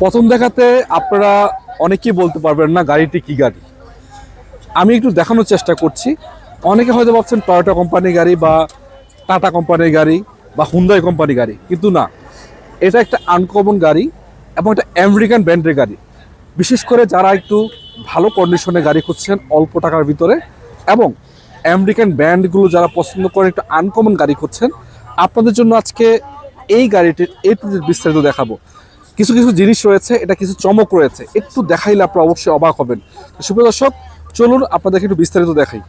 প্রথম দেখাতে আপনারা অনেকেই বলতে পারবেন না গাড়িটি কি গাড়ি। আমি একটু দেখানোর চেষ্টা করছি। অনেকে হয়তো ভাবছেন টয়োটা কোম্পানির গাড়ি বা টাটা কোম্পানির গাড়ি বা হুন্দাই কোম্পানির গাড়ি, কিন্তু না। এটা একটা আনকমন গাড়ি এবং একটা আমেরিকান ব্র্যান্ডের গাড়ি। বিশেষ করে যারা একটু ভালো কন্ডিশনে গাড়ি খুঁজছেন অল্প টাকার ভিতরে এবং আমেরিকান ব্র্যান্ডগুলো যারা পছন্দ করেন একটু আনকমন গাড়ি খুঁজছেন আপনাদের জন্য আজকে এই গাড়িটির এই টু বিস্তারিত দেখাবো। কিছু কিছু জিনিস রয়েছে এটা কিছু চমক রয়েছে একটু দেখাইলে আপনারা অবশ্যই অবাক হবেন। সুপ্রিয় দর্শক চলুন আপনাদেরকে একটু বিস্তারিত দেখাই।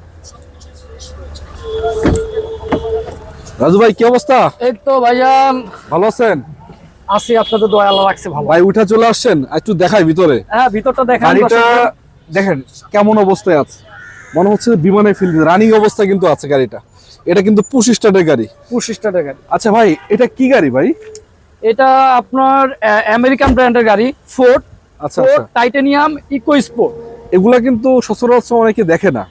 রাজু ভাই কি অবস্থা? এই তো ভাইজান। ভালো আছেন? আছি আপনাদের দয়া আল্লাহ রাখছে ভালো। ভাই উঠা চলে আসছেন একটু দেখাই ভিতরে। হ্যাঁ ভিতরটা দেখান গাড়িটা দেখেন কেমন অবস্থায় আছে। মনে হচ্ছে বিমানে ফিল রানিং অবস্থা কিন্তু আছে গাড়িটা। এটা কিন্তু পুশ স্টার্টের গাড়ি। পঁচিশটা গাড়ি। আচ্ছা ভাই এটা কি গাড়ি ভাই? এটা আপনার আমেরিকান ব্র্যান্ডের গাড়ি ফোর্ড আচ্ছা ফোর্ড টাইটানিয়াম ইকো স্পোর্ট এগুলা কিন্তু সচরাচর অনেকে দেখে না।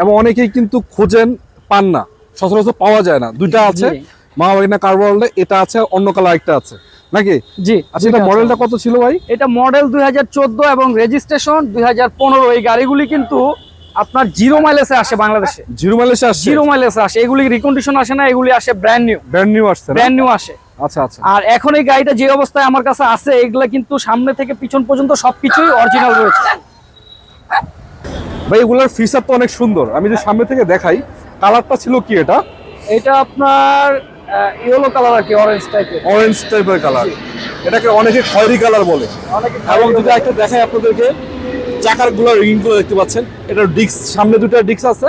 এবং অনেকেই কিন্তু খোঁজেন পান না। সচরাচর পাওয়া যায় না। দুইটা আছে জি। মামাবাগিনা কার্বনটা এটা আছে অন্য কালার একটা আছে। নাকি? জি আচ্ছা এটা মডেলটা কত ছিল ভাই? এটা মডেল দুই হাজার চোদ্দ এবং রেজিস্ট্রেশন দুই হাজার পনেরো। এই গাড়িগুলি কিন্তু আপনার জিরো মাইলেজে আসে বাংলাদেশে। জিরো মাইলেজে আসছে জিরো মাইলেজে আসে। এগুলি রিকন্ডিশন আসে না? এগুলি আসে ব্র্যান্ড নিউ ব্র্যান্ড নিউ আসছে না? ব্র্যান্ড নিউ আসে। আচ্ছা আচ্ছা। আর এখন এই গাড়িটা যে অবস্থায় আমার কাছে আছে এগুলা কিন্তু সামনে থেকে পিছন পর্যন্ত সবকিছুই অরিজিনাল রয়েছে। ভাই এগুলোর ফিচার তো অনেক সুন্দর। আমি যে সামনে থেকে দেখাই কালারটা ছিল কি এটা? এটা আপনার ইয়েলো কালার আর কি অরেঞ্জ টাইপের অরেঞ্জ টাইপের কালার এটাকে অনেকে খয়েরি কালার বলে। অনেকে এবং যদি একটা দেখাই আপনাদেরকে। চাকারগুলো রিংগুলো দেখতে পাচ্ছেন। এটা ডিস্ক সামনে দুটো ডিস্ক আছে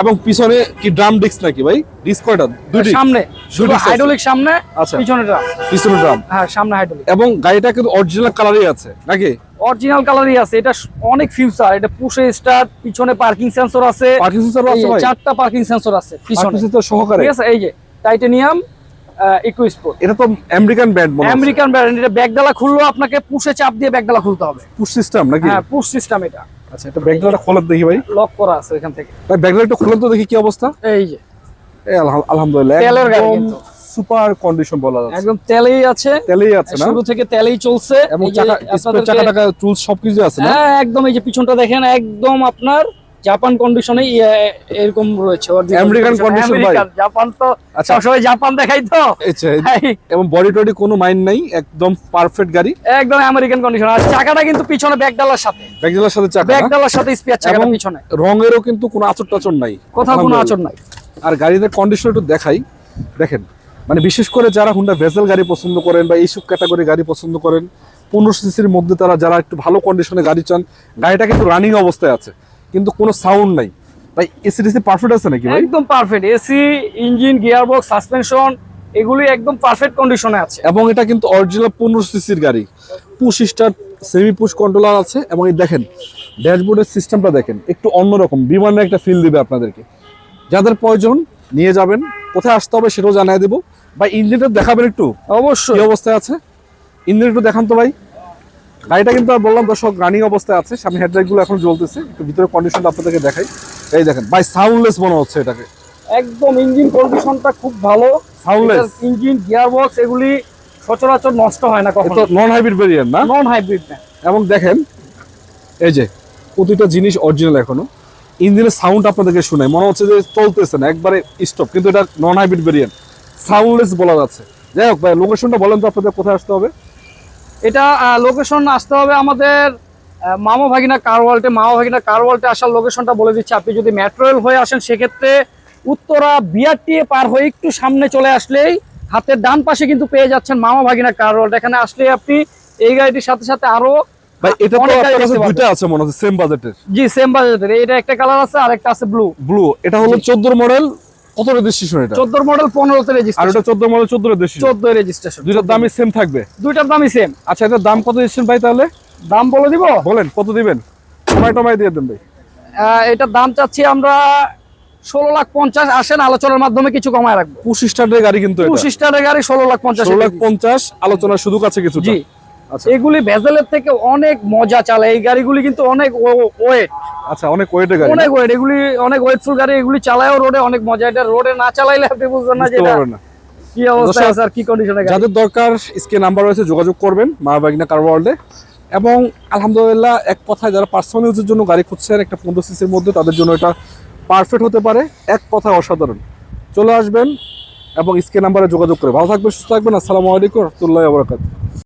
এবং পিছনে কি ড্রাম ডিস্ক নাকি ভাই? ডিস্ক কয়টা? দুটি সামনে শুধু আছে। হাইড্রোলিক সামনে আচ্ছা। পিছনেটা। পিছনে ড্রাম। হ্যাঁ সামনে হাইড্রোলিক এবং গাড়িটা কিন্তু অরিজিনাল কালারই আছে নাকি? অরিজিনাল কালারই আছে এটা অনেক ফিউচার এটা পুশে স্টার্ট পিছনে পার্কিং সেন্সর আছে। পার্কিং সেন্সর আছে ভাই? চারটা পার্কিং সেন্সর আছে পিছনে। সেন্সর সহকারে। ঠিক আছে এই যে টাইটানিয়াম ইকো স্পোর্ট এটা তো আমেরিকান ব্র্যান্ড মনে আমেরিকান ব্র্যান্ড এটা ব্যাগডালা খুললেও আপনাকে পুশে চাপ দিয়ে ব্যাগডালা খুলতে হবে। পুশ সিস্টেম নাকি? হ্যাঁ পুশ সিস্টেম এটা। আচ্ছা এটা ব্যাগটা খোলার দেখি ভাই। লক করা আছে এখান থেকে। ভাই ব্যাগটা একটু তো দেখি কি অবস্থা। এই যে। এই আলহামদুলিল্লাহ তেলের গাড়ি কিন্তু। সুপার কন্ডিশন বলা যাচ্ছে। একদম তেলেই আছে। তেলেই আছে না? শুরু থেকে তেলেই চলছে। এবং চাকা চাকা টাকা টুলস সবকিছু আছে না? হ্যাঁ একদম এই যে পিছনটা দেখেন একদম আপনার জাপান কন্ডিশনে এরকম রয়েছে American condition ভাই। জাপান তো আচ্ছা। সবসময় জাপান দেখাই তো। আচ্ছা এবং বডি টডি কোনো মাইন্ড নাই একদম পারফেক্ট গাড়ি। একদম আমেরিকান কন্ডিশন আর চাকাটা কিন্তু পিছনে ব্যাক ডালার সাথে। ব্যাগগুলোর সাথে চাকা ব্যাক ডালার সাথে স্পেয়ার চাকাটা পিছনে। রঙেরও কিন্তু কোনো আচর টাচর নাই। কোথাও কোনো আচর নাই। আর গাড়িতে কন্ডিশন একটু দেখাই। দেখেন মানে বিশেষ করে যারা হুন্ডা ভেসেল গাড়ি পছন্দ করেন বা এইসব ক্যাটাগরি গাড়ি পছন্দ করেন পনেরো সিসির মধ্যে তারা যারা একটু ভালো কন্ডিশনে গাড়ি চান গাড়িটা কিন্তু রানিং অবস্থায় আছে। কিন্তু কোনো সাউন্ড নাই। ভাই এসি ডিসি পারফেক্ট আছে নাকি ভাই? একদম perfect AC engine gear box suspension এগুলি একদম পারফেক্ট কন্ডিশনে আছে। এবং এটা কিন্তু অরিজিনাল পনেরো সিসির গাড়ি। Push start semi push controller আছে এবং এই দেখেন ড্যাশবোর্ডের সিস্টেমটা দেখেন একটু অন্যরকম বিমানের একটা ফিল দিবে আপনাদেরকে। যাদের প্রয়োজন নিয়ে যাবেন কোথায় আসতে হবে সেটাও জানিয়ে দেবো। বা ইঞ্জিনটা দেখাবেন একটু? অবশ্যই। অবস্থায় আছে? ইঞ্জিন একটু দেখান তো ভাই। গাড়িটা কিন্তু বললাম দর্শক রানিং অবস্থায় আছে সামনে হেডলাইটগুলো এখন জ্বলতেছে। একটু ভিতরে কন্ডিশনটা আপনাদেরকে দেখাই। এই দেখেন ভাই সাউন্ডলেস মনে হচ্ছে এটাকে। একদম ইঞ্জিন কন্ডিশনটা খুব ভালো। সাউন্ডলেস ইঞ্জিন গিয়ার বক্স এগুলি সচরাচর নষ্ট হয় না এটা কখনো। নন হাইব্রিড ভেরিয়েন্ট না? নন হাইব্রিড না। এবং দেখেন এই যে প্রতিটা জিনিস অরিজিনাল এখনও। ইঞ্জিনের সাউন্ড আপনাদেরকে শোনায় মনে হচ্ছে যে চলতেছে না একবারে স্টপ কিন্তু এটা নন হাইব্রিড ভেরিয়েন্ট সাউন্ডলেস বলা যাচ্ছে। যাই হোক ভাই লোকেশনটা বলেন তো আপনাদের কোথায় আসতে হবে। এটা লোকেশন আসতে হবে আমাদের মামা ভাগিনা কার ওয়ার্ল্ডে মামা ভাগিনা কার ওয়ার্ল্ডে আসার লোকেশনটা বলে দিচ্ছি। আপনি যদি মেট্রো রেল হয়ে আসেন সেক্ষেত্রে উত্তরা বিআরটিএ পার হয়ে একটু সামনে চলে আসলেই হাতের ডান পাশে কিন্তু পেয়ে যাচ্ছেন মামা ভাগিনা কার ওয়ার্ল্ড এখানে আসলে আপনি এই গাড়িটির সাথে সাথে আরও ভাই এটা তো আপনার কাছে দুইটা আছে মনে হচ্ছে সেম বাজেটের জি সেম বাজেটের এটা একটা কালার আছে আর একটা আছে ব্লু ব্লু এটা হলো চোদ্দোর মডেল কত রেজিস্ট্রেশন এটা। চোদ্দোর মডেল পনেরোতে আর রেজিস্ট্রেশন ওটা চোদ্দ মডেল চোদ্দ রেজিস্ট্রেশন চোদ্দ রেজিস্ট্রেশন দুইটার দামই সেম থাকবে? দুইটার দামই সেম আচ্ছা এটার দাম কত দিচ্ছেন ভাই তাহলে? দাম বলে দিব? বলেন কত দিবেন? টমাই টমাই দিয়ে দেন ভাই। এটার দাম চাচ্ছি আমরা ষোলো লাখ পঞ্চাশ। আসেন আলোচনার মাধ্যমে কিছু কমায় রাখব। পুশ স্টার্টের গাড়ি কিন্তু এটা। পঁচিশ স্টারের গাড়ি ষোলো লাখ পঞ্চাশ ষোলো লাখ পঞ্চাশ আলোচনার শুধু কাছে কিছু জি। এগুলি ভেজেলের থেকে অনেক মজা চালায় এই গাড়িগুলি কিন্তু অনেক ওয়েট। আচ্ছা অনেক ওয়েটের গাড়ি অনেক ওয়েট। এগুলি অনেক ওয়েটফুল গাড়ি এগুলি চালায়ও রোডে অনেক মজা। এটা রোডে না চালাইলে আপনি বুঝবেন না যে বুঝতে এটা পারবেন না। কি অবস্থা আর কি কন্ডিশনে গাড়ি। যাদের দরকার স্ক্রিন নাম্বার রয়েছে যোগাযোগ করবেন মা বাগনা কার ওয়ার্ল্ডে এবং আলহামদুলিল্লাহ এক কথায় যারা পার্সোনাল ইউজের জন্য গাড়ি খুঁজছেন একটা পনেরো সিসির মধ্যে তাদের জন্য এটা পারফেক্ট হতে পারে। এক কথায় অসাধারণ। চলে আসবেন এবং স্ক্রিন নাম্বারে যোগাযোগ করে। ভালো থাকবেন সুস্থ থাকবেন। আসসালামু আলাইকুম রহমতুল্লাহ বরকাত